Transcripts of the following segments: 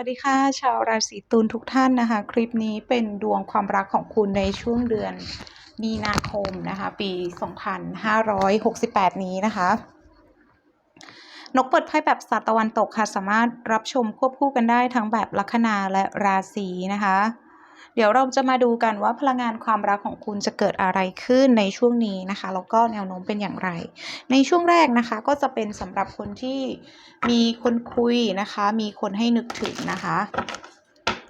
วัสดีค่ะ ชาวราศีตุลทุกท่านนะคะ คลิปนี้เป็นดวงความรักของคุณในช่วงเดือนมีนาคมนะคะ ปี 2568 นี้นะคะ นกเปิดไพ่แบบสัตว์ตะวันตกค่ะ สามารถรับชมควบคู่กันได้ทั้งแบบลัคนาและราศีนะคะ เดี๋ยวเราจะมาดูกันว่าพลังงานความรักของคุณจะเกิดอะไรขึ้นในช่วงนี้นะคะแล้วก็แนวโน้มเป็นอย่างไร ในช่วงแรกนะคะก็จะเป็นสำหรับคนที่มีคนคุยนะคะ มีคนให้นึกถึงนะคะ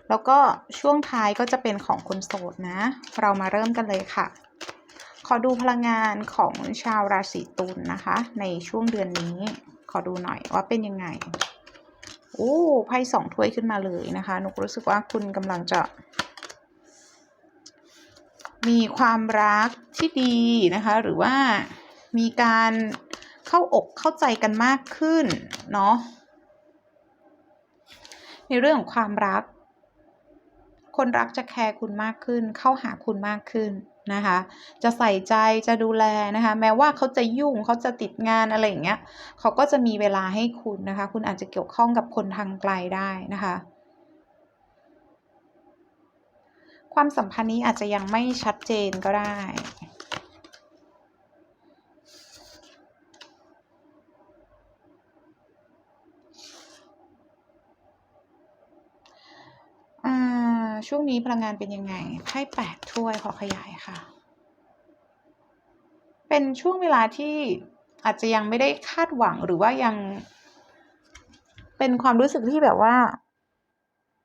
แล้วก็ช่วงท้ายก็จะเป็นของคนโสดนะ เรามาเริ่มกันเลยค่ะ ขอดูพลังงานของชาวราศีตุลนะคะ ในช่วงเดือนนี้ ขอดูหน่อยว่าเป็นยังไงโอ้ไพ่สองถ้วยขึ้นมาเลยนะคะ นุกรู้สึกว่าคุณกำลังจะ มีความรักที่ดีนะคะ หรือว่ามีการเข้าอกเข้าใจกันมากขึ้นเนาะในเรื่องของความรัก คนรักจะแคร์คุณมากขึ้น เข้าหาคุณมากขึ้นนะคะ จะใส่ใจจะดูแลนะคะ แม้ว่าเขาจะยุ่งเขาจะติดงานอะไรอย่างเงี้ยเขาก็จะมีเวลาให้คุณนะคะ คุณอาจจะเกี่ยวข้องกับคนทางไกลได้นะคะ ความสัมพันธ์นี้อาจจะยังไม่ชัดเจนก็ได้ ช่วงนี้พลังงานเป็นยังไงไพ่แปดถ้วยขอขยายค่ะ เป็นช่วงเวลาที่อาจจะยังไม่ได้คาดหวังหรือว่ายังเป็นความรู้สึกที่แบบว่า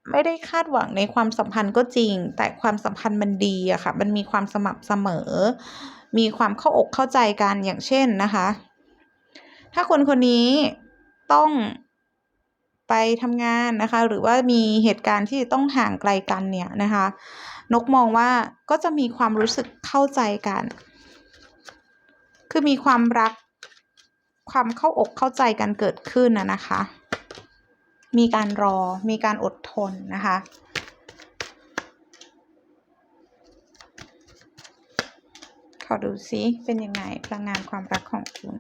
ไม่ได้คาดหวังในความสัมพันธ์ก็จริง แต่ความสัมพันธ์มันดีอะค่ะ มันมีความสม่ำเสมอ มีความเข้าอกเข้าใจกันอย่างเช่นนะคะ ถ้าคนคนนี้ต้องไปทำงานนะคะ หรือว่ามีเหตุการณ์ที่ต้องห่างไกลกันเนี่ยนะคะ นกมองว่าก็จะมีความรู้สึกเข้าใจกัน คือมีความรักความเข้าอกเข้าใจกันเกิดขึ้นนะนะคะ มีการรอ มีการอดทนนะคะ ขอดูซิ เป็นยังไงพลังงานความรักของคุณ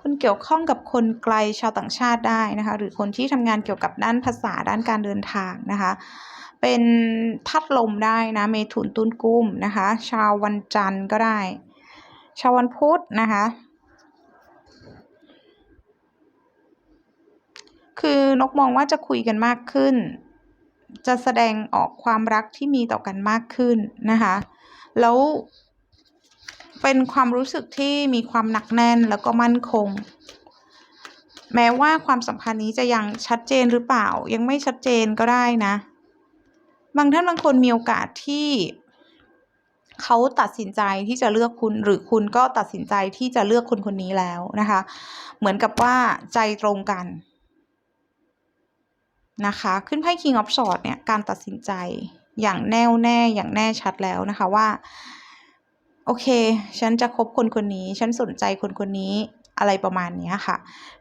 คุณเกี่ยวข้องกับคนไกลชาวต่างชาติได้นะคะ หรือคนที่ทำงานเกี่ยวกับด้านภาษาด้านการเดินทางนะคะ เป็นพัดลมได้นะเมถุนตุนกุ้มนะคะ ชาววันจันทร์ก็ได้ ชาววันพุธนะคะ คือนกมองว่าจะคุยกันมากขึ้น จะแสดงออกความรักที่มีต่อกันมากขึ้นนะคะ แล้วเป็นความรู้สึกที่มีความหนักแน่นแล้วก็มั่นคง แม้ว่าความสัมพันธ์นี้จะยังชัดเจนหรือเปล่า ยังไม่ชัดเจนก็ได้นะ บางท่านบางคนมีโอกาสที่เขาตัดสินใจที่จะเลือกคุณหรือคุณก็ตัดสินใจที่จะเลือกคนคนนี้แล้วนะคะ เหมือนกับว่าใจตรงกัน นะคะ ขึ้นไพ่ King of Swords เนี่ย การตัดสินใจอย่างแน่วแน่อย่างแน่ชัดแล้วนะคะว่า โอเค ฉันจะคบคนคนนี้ ฉันสนใจคนคนนี้อะไรประมาณนี้ค่ะ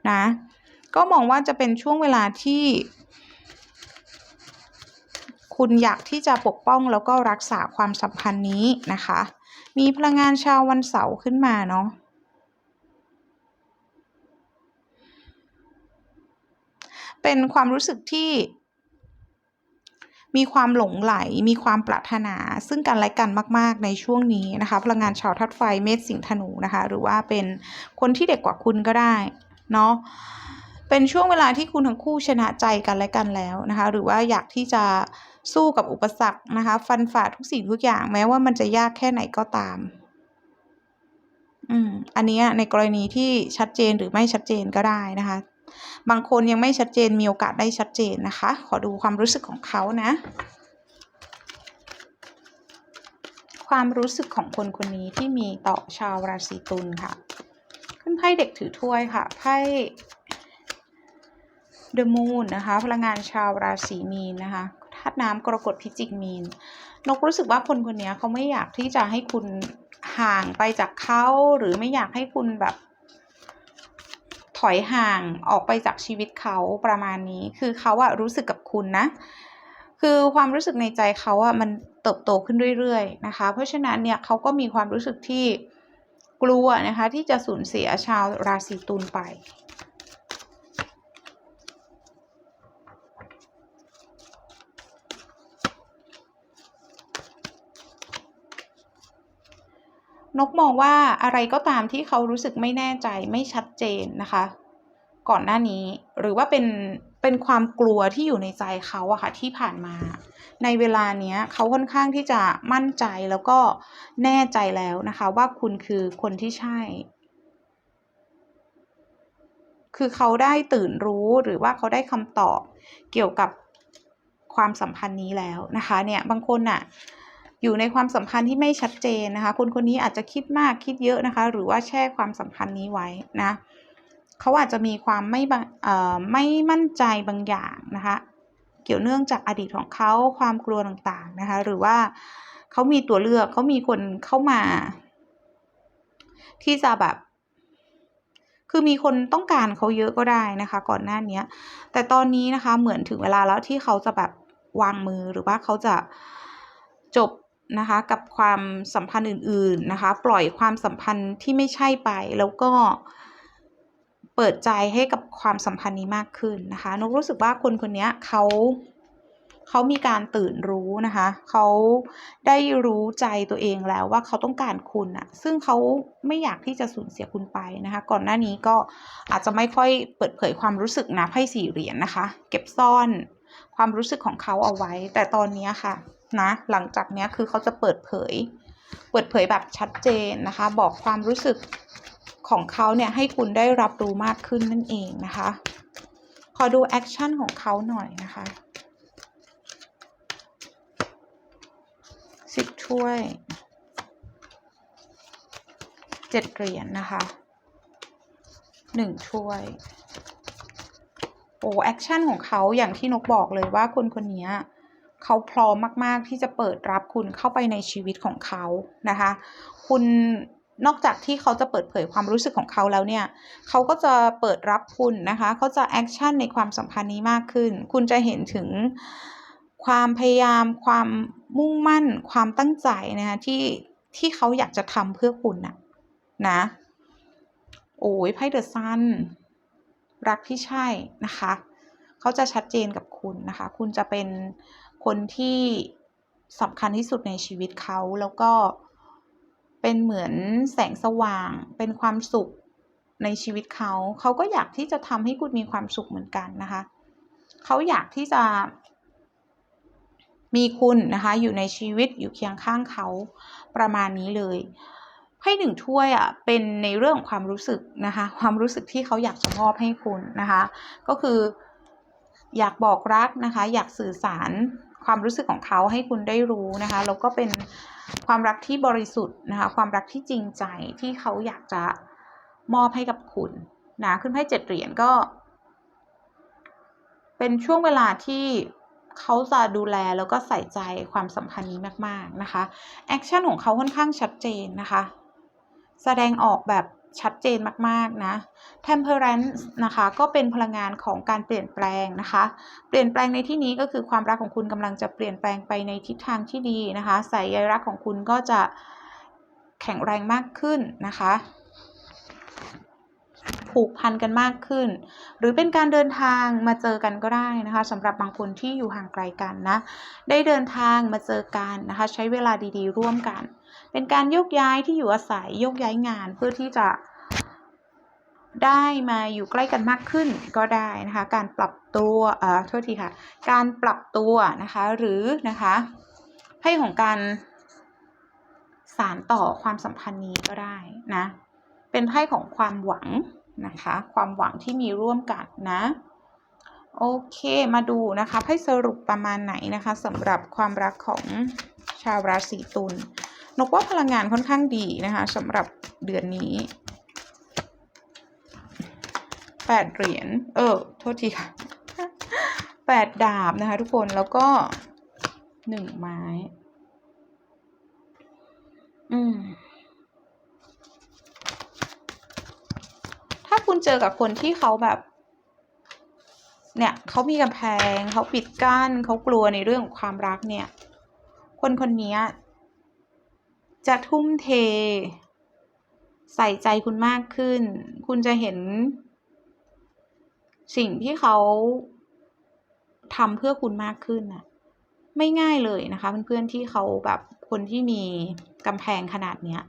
นะ ก็มองว่าจะเป็นช่วงเวลาที่ คุณอยากที่จะปกป้องแล้วก็รักษาความสัมพันธ์นี้นะคะ มีพลังงานชาววันเสาร์ขึ้นมาเนาะ เป็นความรู้สึกที่ มีความหลงไหล มีความปรารถนา ซึ่งกันและกันมาก ๆ ในช่วงนี้นะคะ พลังงานชาวทัดไฟเมษสิงห์ธนูนะคะ หรือว่าเป็นคนที่เด็กกว่าคุณก็ได้เนาะเป็นช่วงเวลาที่คุณทั้งคู่ชนะใจกันและกันแล้วนะคะ หรือว่าอยากที่จะสู้กับอุปสรรคนะคะ ฟันฝ่าทุกสิ่งทุกอย่างแม้ว่ามันจะยากแค่ไหนก็ตาม อืม อันนี้ในกรณีที่ชัดเจนหรือไม่ชัดเจนก็ได้นะคะ บางคนยังไม่ชัดเจนมีโอกาสได้ชัดเจนนะคะ ขอดูความรู้สึกของเขานะ ความรู้สึกของคนคนนี้ที่มีต่อชาวราศีตุลค่ะ ขึ้นไพ่เด็กถือถ้วยค่ะไพ่ The Moon นะคะ พลังงานชาวราศีมีนนะคะธาตุน้ำกรกฎพิจิกมีน นกรู้สึกว่าคนคนนี้เขาไม่อยากที่จะให้คุณห่างไปจากเขาหรือไม่อยากให้คุณแบบ ถอยห่างออกไปจากชีวิตเขาประมาณนี้ คือเขาอะรู้สึกกับคุณนะ คือความรู้สึกในใจเขาอะมันเติบโตขึ้นเรื่อยๆนะคะ เพราะฉะนั้นเนี่ยเขาก็มีความรู้สึกที่กลัวนะคะที่จะสูญเสียชาวราศีตุลไป นกมองว่าอะไรก็ตามที่เขารู้สึกไม่แน่ใจไม่ชัดเจนนะคะ ก่อนหน้านี้หรือว่าเป็นเป็นความกลัวที่อยู่ในใจเขาอะค่ะที่ผ่านมา ในเวลาเนี้ยเขาค่อนข้างที่จะมั่นใจแล้วก็แน่ใจแล้วนะคะ ว่าคุณคือคนที่ใช่ คือเขาได้ตื่นรู้หรือว่าเขาได้คำตอบเกี่ยวกับความสัมพันธ์นี้แล้วนะคะ เนี่ยบางคนน่ะ อยู่ในความสัมพันธ์ที่ไม่ชัดเจนนะคะ คนคนนี้อาจจะคิดมากคิดเยอะนะคะ หรือว่าแช่ความสัมพันธ์นี้ไว้นะเขาอาจจะมีความไม่เอ่อไม่มั่นใจบางอย่างนะคะ เกี่ยวเนื่องจากอดีตของเขาความกลัวต่างๆนะคะ หรือว่าเขามีตัวเลือกเขามีคนเข้ามา ที่จะแบบ คือมีคนต้องการเขาเยอะก็ได้นะคะ ก่อนหน้านี้แต่ตอนนี้นะคะ เหมือนถึงเวลาแล้วที่เขาจะแบบวางมือหรือว่าเขาจะจบ นะคะกับความสัมพันธ์อื่น ๆนะคะ ปล่อยความสัมพันธ์ที่ไม่ใช่ไป แล้วก็เปิดใจให้กับความสัมพันธ์นี้มากขึ้นนะคะนกรู้สึกว่าคนคนนี้เขาเขามีการตื่นรู้นะคะเขาได้รู้ใจตัวเองแล้วว่าเขาต้องการคุณอะซึ่งเขาไม่อยากที่จะสูญเสียคุณไปนะคะ ก่อนหน้านี้ก็อาจจะไม่ค่อยเปิดเผยความรู้สึกนะไพ่สี่เหรียญนะคะ เก็บซ่อนความรู้สึกของเขาเอาไว้ แต่ตอนนี้ค่ะ นะ หลังจากนี้คือเขาจะเปิดเผย เปิดเผยแบบชัดเจนนะคะ บอกความรู้สึกของเขาเนี่ยให้คุณได้รับรู้มากขึ้นนั่นเองนะคะ ขอดูแอคชั่นของเขาหน่อยนะคะสิบถ้วยเจ็ดเหรียญนนะคะหนึ่งถ้วยโอ้แอคชั่นของเขาอย่างที่นกบอกเลยว่าคนคนนี้ เขาพร้อมมาก ๆ ที่จะเปิดรับคุณเข้าไปในชีวิตของเขานะคะ คุณนอกจากที่เขาจะเปิดเผยความรู้สึกของเขาแล้วเนี่ย เขาก็จะเปิดรับคุณนะคะ เขาจะแอคชั่นในความสัมพันธ์นี้มากขึ้น คุณจะเห็นถึงความพยายาม ความมุ่งมั่น ความตั้งใจนะคะที่ที่เขาอยากจะทำเพื่อคุณนะนะ โอ้ยไพ่เดอะซันรักที่ใช่นะคะ เขาจะชัดเจนกับคุณนะคะ คุณจะเป็น คนที่สำคัญที่สุดในชีวิตเขาแล้วก็เป็นเหมือนแสงสว่าง เป็นความสุขในชีวิตเขา เขาก็อยากที่จะทำให้คุณมีความสุขเหมือนกันนะคะ เขาอยากที่จะมีคุณนะคะอยู่ในชีวิตอยู่เคียงข้างเขาประมาณนี้เลยให้หนึ่งถ้วยอะเป็นในเรื่องของความรู้สึกนะคะความรู้สึกที่เขาอยากจะมอบให้คุณนะคะ ก็คืออยากบอกรักนะคะ อยากสื่อสาร ความรู้สึกของเขาให้คุณได้รู้นะคะแล้วก็เป็นความรักที่บริสุทธิ์นะคะความรักที่จริงใจที่เขาอยากจะมอบให้กับคุณนะขึ้นไพ่เจ็ดเหรียญก็ เป็นช่วงเวลาที่เขาจะดูแลแล้วก็ใส่ใจความสัมพันธ์นี้มาก ๆ นะคะ แอคชั่นของเขาค่อนข้างชัดเจนนะคะ แสดงออกแบบ ชัดเจนมากๆนะ temperance นะคะก็เป็นพลังงานของการเปลี่ยนแปลงนะคะ เปลี่ยนแปลงในที่นี้ก็คือความรักของคุณกำลังจะเปลี่ยนแปลงไปในทิศทางที่ดีนะคะสายใยรักของคุณก็จะแข็งแรงมากขึ้นนะคะ ผูกพันกันมากขึ้น หรือเป็นการเดินทางมาเจอกันก็ได้นะคะสำหรับบางคนที่อยู่ห่างไกลกันนะ ได้เดินทางมาเจอกันนะคะ ใช้เวลาดีๆ ร่วมกัน เป็นการยกย้ายที่อยู่อาศัยยกย้ายงานเพื่อที่จะได้มาอยู่ใกล้กันมากขึ้นก็ได้นะคะ การปรับตัวเอ่อโทษทีค่ะ การปรับตัวนะคะ หรือนะคะไพ่ของการสารต่อความสัมพันธ์นี้ก็ได้นะ เป็นไพ่ของความหวัง นะคะ ความหวังที่มีร่วมกันนะ โอเคมาดูนะคะให้สรุปประมาณไหนนะคะสำหรับความรักของชาวราศีตุลนกว่าพลังงานค่อนข้างดีนะคะสำหรับเดือนนี้แปดเหรียญ เออ โทษทีค่ะแปดดาบนะคะทุกคน แล้วก็หนึ่งไม้ อืมถ้า คุณเจอกับคนที่เขาแบบ เนี่ยเขามีกำแพงเขาปิดกั้นเขากลัวในเรื่องของความรักเนี่ย คนคนนี้จะทุ่มเท ใส่ใจคุณมากขึ้น คุณจะเห็น สิ่งที่เขาทำเพื่อคุณมากขึ้นน่ะ ไม่ง่ายเลยนะคะเพื่อนๆที่เขาแบบคนที่มีกำแพงขนาดเนี้ย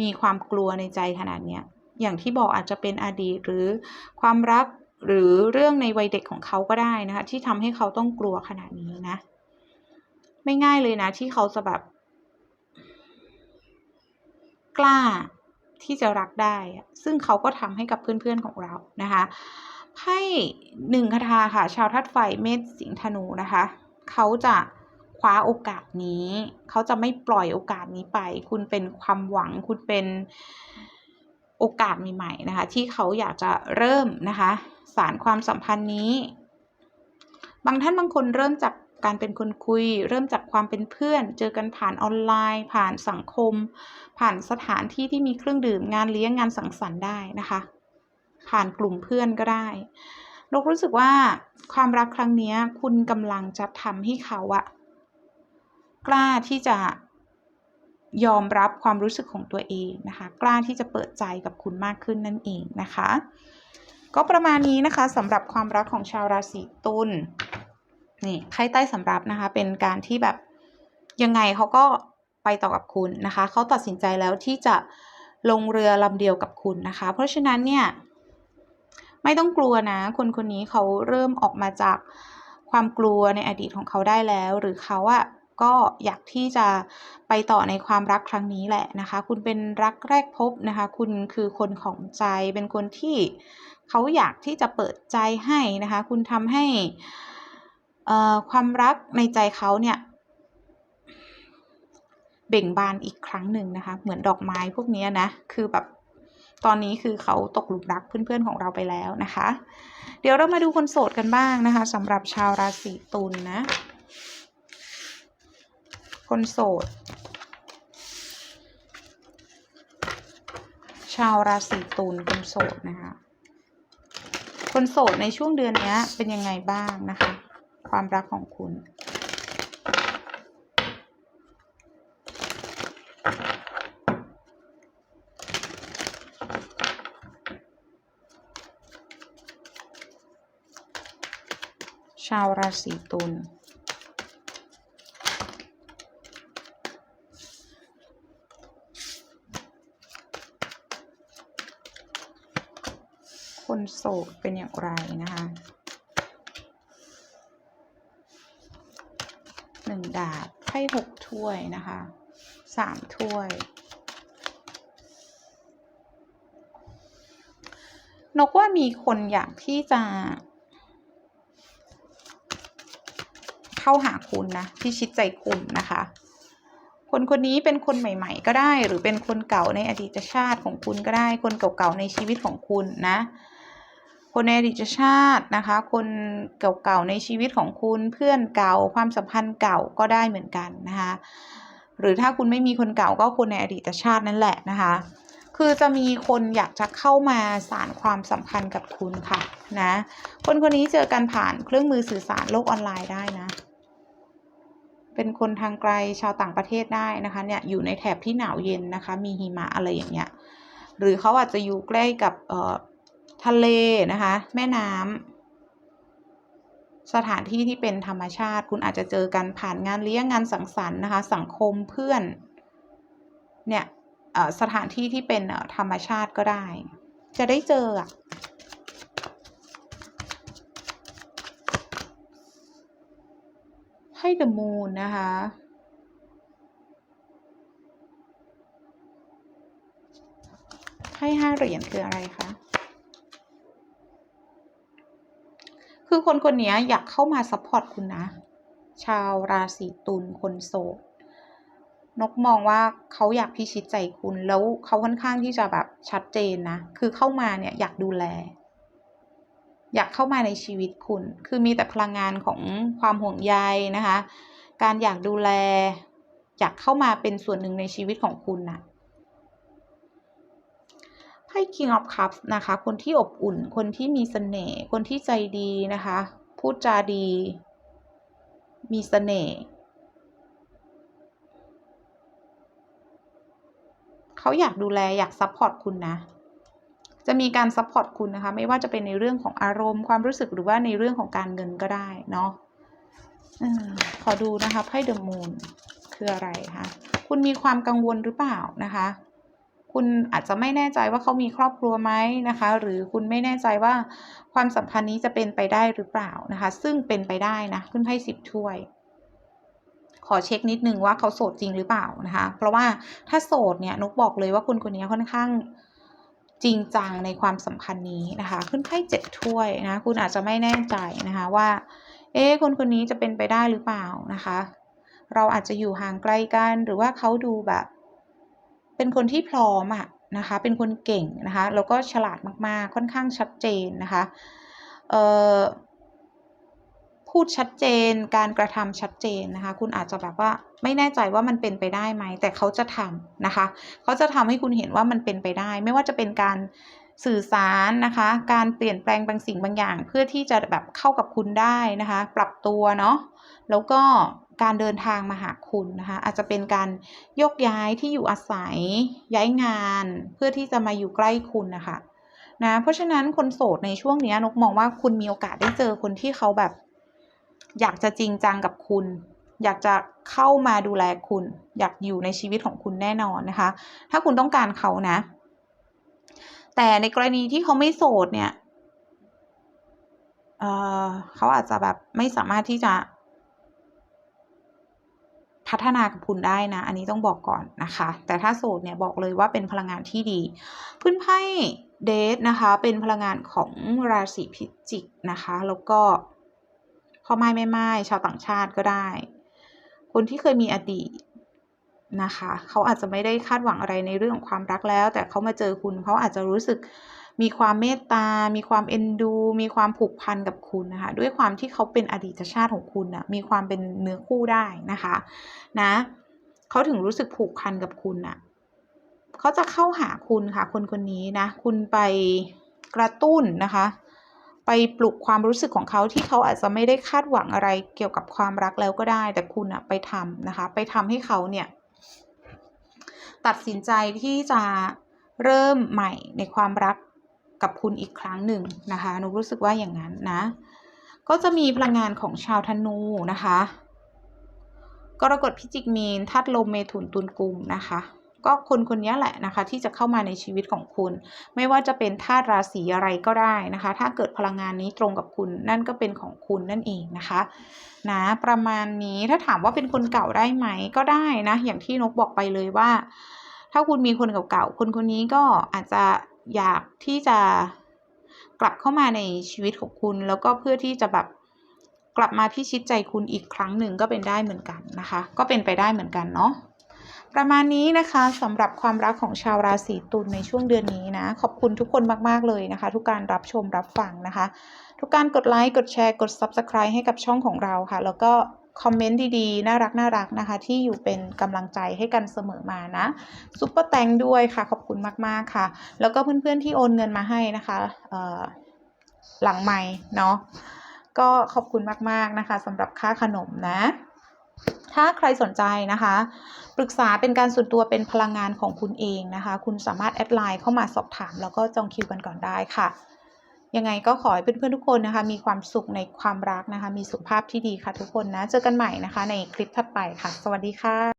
มีความกลัวในใจขนาดเนี้ย อย่างที่บอกอาจจะเป็นอดีตหรือความรักหรือเรื่องในวัยเด็กของเขาก็ได้นะคะที่ทำให้เขาต้องกลัวขนาดนี้นะ ไม่ง่ายเลยนะที่เขาจะแบบ กล้าที่จะรักได้ ซึ่งเขาก็ทำให้กับเพื่อนๆของเรานะคะไพ่หนึ่งคาถาค่ะ ชาวทัดไฟเมษสิงห์ธนูนะคะ เขาจะคว้าโอกาสนี้ เขาจะไม่ปล่อยโอกาสนี้ไป คุณเป็นความหวังคุณเป็น โอกาสใหม่ๆนะคะ ที่เขาอยากจะเริ่มนะคะสารความสัมพันธ์นี้ บางท่านบางคนเริ่มจากการเป็นคนคุย เริ่มจากความเป็นเพื่อน เจอกันผ่านออนไลน์ ผ่านสังคม ผ่านสถานที่ที่มีเครื่องดื่มงานเลี้ยงงานสังสรรค์ได้นะคะ ผ่านกลุ่มเพื่อนก็ได้นกรู้สึกว่าความรักครั้งนี้คุณกำลังจะทำให้เขาอะกล้าที่จะ ยอมรับความรู้สึกของตัวเองนะคะ กล้าที่จะเปิดใจกับคุณมากขึ้นนั่นเองนะคะ ก็ประมาณนี้นะคะสำหรับความรักของชาวราศีตุลนี่ไพ่ใต้สำรับนะคะเป็นการที่แบบยังไงเขาก็ไปต่อกับคุณนะคะเขาตัดสินใจแล้วที่จะลงเรือลำเดียวกับคุณนะคะ เพราะฉะนั้นเนี่ยไม่ต้องกลัวนะ คนคนนี้เขาเริ่มออกมาจากความกลัวในอดีตของเขาได้แล้ว หรือเขาอะ ก็อยากที่จะไปต่อในความรักครั้งนี้แหละนะคะ คุณเป็นรักแรกพบนะคะ คุณคือคนของใจเป็นคนที่เขาอยากที่จะเปิดใจให้นะคะ คุณทำให้ความรักในใจเขาเนี่ยเบ่งบานอีกครั้งหนึ่งนะคะ เหมือนดอกไม้พวกนี้นะ คือแบบตอนนี้คือเขาตกหลุมรักเพื่อนๆของเราไปแล้วนะคะ เดี๋ยวเรามาดูคนโสดกันบ้างนะคะสำหรับชาวราศีตุลนนะ คนโสด ชาวราศีตุลคนโสดนะคะ คนโสดในช่วงเดือนนี้เป็นยังไงบ้างนะคะ ความรักของคุณชาวราศีตุล โสดเป็นอย่างไรนะคะหนึ่งดาบไพ่หกถ้วยนะคะสามถ้วย นกว่ามีคนอยากที่จะ เข้าหาคุณนะที่ชิดใจคุณนะคะคนคนนี้เป็นคนใหม่ ๆ ก็ได้ หรือเป็นคนเก่าในอดีตชาติของคุณก็ได้ คนเก่าๆในชีวิตของคุณนะ คนในอดีตชาตินะคะ คนเก่าๆในชีวิตของคุณเพื่อนเก่า ความสัมพันธ์เก่าก็ได้เหมือนกันนะคะหรือถ้าคุณไม่มีคนเก่าก็คนในอดีตชาตินั่นแหละนะคะ คือจะมีคนอยากจะเข้ามาสารความสัมพันธ์กับคุณค่ะนะคนคนนี้เจอกันผ่านเครื่องมือสื่อสารโลกออนไลน์ได้นะ เป็นคนทางไกลชาวต่างประเทศได้นะคะเนี่ยอยู่ในแถบที่หนาวเย็นนะคะ มีหิมะอะไรอย่างเงี้ยหรือเขาอาจจะอยู่ใกล้กับเอ่อ ทะเลนะคะ แม่น้ำสถานที่ที่เป็นธรรมชาติ คุณอาจจะเจอกันผ่านงานเลี้ยงงานสังสรรค์นะคะ สังคมเพื่อน เนี่ยสถานที่ที่เป็นธรรมชาติก็ได้ จะได้เจออะให้ The Moon นะคะให้ห้าเหรียญคืออะไรคะ คือคนคนนี้อยากเข้ามาซัพพอร์ตคุณนะ ชาวราศีตุลคนโสด นกมองว่าเขาอยากพิชิตใจคุณ แล้วเขาค่อนข้างที่จะแบบชัดเจนนะ คือเข้ามาเนี่ยอยากดูแล อยากเข้ามาในชีวิตคุณ คือมีแต่พลังงานของความห่วงใยนะคะ การอยากดูแล อยากเข้ามาเป็นส่วนหนึ่งในชีวิตของคุณนะ ไพ่ King of Cups นะคะ คนที่อบอุ่น คนที่มีเสน่ห์ คนที่ใจดีนะคะ พูดจาดี มีเสน่ห์เขาอยากดูแลอยากซัพพอร์ตคุณนะ จะมีการซัพพอร์ตคุณนะคะ ไม่ว่าจะเป็นในเรื่องของอารมณ์ความรู้สึกหรือว่าในเรื่องของการเงินก็ได้เนาะขอดูนะคะไพ่เดอะมูนคืออะไรคะ คุณมีความกังวลหรือเปล่านะคะ คุณอาจจะไม่แน่ใจว่าเขามีครอบครัวไหมนะคะ หรือคุณไม่แน่ใจว่าความสัมพันธ์นี้จะเป็นไปได้หรือเปล่านะคะ ซึ่งเป็นไปได้นะขึ้นไพ่สิบถ้วย ขอเช็คนิดนึงว่าเขาโสดจริงหรือเปล่านะคะ เพราะว่าถ้าโสดเนี่ยนกบอกเลยว่าคุณคนนี้ค่อนข้างจริงจังในความสัมพันธ์นี้นะคะ ขึ้นไพ่เจ็ดถ้วยนะ คุณอาจจะไม่แน่ใจนะคะว่า เอ๊คนคนนี้จะเป็นไปได้หรือเปล่านะคะ เราอาจจะอยู่ห่างไกลกันหรือว่าเขาดูแบบ เป็นคนที่พร้อมอะนะคะ เป็นคนเก่งนะคะ แล้วก็ฉลาดมากๆ ค่อนข้างชัดเจนนะคะพูดชัดเจน การกระทำชัดเจนนะคะ คุณอาจจะแบบว่าไม่แน่ใจว่ามันเป็นไปได้ไหม แต่เขาจะทำนะคะ เขาจะทำให้คุณเห็นว่ามันเป็นไปได้ ไม่ว่าจะเป็นการสื่อสารนะคะ การเปลี่ยนแปลงบางสิ่งบางอย่าง เพื่อที่จะแบบเข้ากับคุณได้นะคะ ปรับตัวเนาะ แล้วก็ การเดินทางมาหาคุณนะคะอาจจะเป็นการยกย้ายที่อยู่อาศัยย้ายงานเพื่อที่จะมาอยู่ใกล้คุณนะคะนะเพราะฉะนั้นคนโสดในช่วงนี้นกมองว่าคุณมีโอกาสได้เจอคนที่เขาแบบ อยากจะจริงจังกับคุณ อยากจะเข้ามาดูแลคุณ อยากอยู่ในชีวิตของคุณแน่นอนนะคะ ถ้าคุณต้องการเขานะ แต่ในกรณีที่เขาไม่โสดเนี่ยเเขาอาจจะแบบไม่สามารถที่จะ พัฒนากับคุณได้นะ อันนี้ต้องบอกก่อนนะคะ แต่ถ้าโสดเนี่ยบอกเลยว่าเป็นพลังงานที่ดี ขึ้นไพ่เดทนะคะ เป็นพลังงานของราศีพิจิกนะคะ แล้วก็พ่อไม้แม่ไม้ชาวต่างชาติก็ได้ คนที่เคยมีอดีตนะคะ เขาอาจจะไม่ได้คาดหวังอะไรในเรื่องของความรักแล้ว แต่เขามาเจอคุณเขาอาจจะรู้สึก มีความเมตตา มีความเอ็นดู มีความผูกพันกับคุณนะคะ ด้วยความที่เขาเป็นอดีตชาติของคุณนะมีความเป็นเนื้อคู่ได้นะคะ นะเขาถึงรู้สึกผูกพันกับคุณน่ะเขาจะเข้าหาคุณค่ะ คนคนนี้นะ คุณไปกระตุ้นนะคะ ไปปลุกความรู้สึกของเขาที่เขาอาจจะไม่ได้คาดหวังอะไรเกี่ยวกับความรักแล้วก็ได้ แต่คุณอะไปทำนะคะ ไปทำให้เขาเนี่ย ตัดสินใจที่จะเริ่มใหม่ในความรัก กับคุณอีกครั้งหนึ่งนะคะนุกรู้สึกว่าอย่างนั้นนะ ก็จะมีพลังงานของชาวธนูนะคะกรกฎพิจิกมีนธาตุลมเมถุนตุลกุมนะคะ ก็คนคนนี้แหละนะคะ ที่จะเข้ามาในชีวิตของคุณ ไม่ว่าจะเป็นธาตุราศีอะไรก็ได้นะคะ ถ้าเกิดพลังงานนี้ตรงกับคุณ นั่นก็เป็นของคุณนั่นเองนะคะ นะประมาณนี้ถ้าถามว่าเป็นคนเก่าได้ไหมก็ได้นะ อย่างที่นกบอกไปเลยว่า ถ้าคุณมีคนเก่าๆคนคนนี้ก็อาจจะ อยากที่จะกลับเข้ามาในชีวิตของคุณ แล้วก็เพื่อที่จะแบบกลับมาพิชิตใจคุณอีกครั้งหนึ่งก็เป็นได้เหมือนกันนะคะ ก็เป็นไปได้เหมือนกันเนาะประมาณนี้นะคะสำหรับความรักของชาวราศีตุลในช่วงเดือนนี้นะ ขอบคุณทุกคนมาก ๆ เลยนะคะ ทุกการรับชมรับฟังนะคะ ทุกการกดไลค์กดแชร์กด Subscribe ให้กับช่องของเราค่ะ แล้วก็ คอมเมนต์ดีๆ น่ารักน่ารักนะคะ ที่อยู่เป็นกำลังใจให้กันเสมอมานะซุปเปอร์แตงด้วยค่ะ ขอบคุณมากๆค่ะ แล้วก็เพื่อนๆที่โอนเงินมาให้นะคะหลังไม่เนาะก็ขอบคุณมากๆนะคะสำหรับค่าขนมนะ ถ้าใครสนใจนะคะ ปรึกษาเป็นการส่วนตัวเป็นพลังงานของคุณเองนะคะ คุณสามารถแอดไลน์เข้ามาสอบถาม แล้วก็จองคิวกันก่อนได้ค่ะ ยังไงก็ขอให้เพื่อนๆทุกคนนะคะ มีความสุขในความรักนะคะ มีสุขภาพที่ดีค่ะทุกคนนะ เจอกันใหม่นะคะ ในคลิปถัดไปค่ะ สวัสดีค่ะ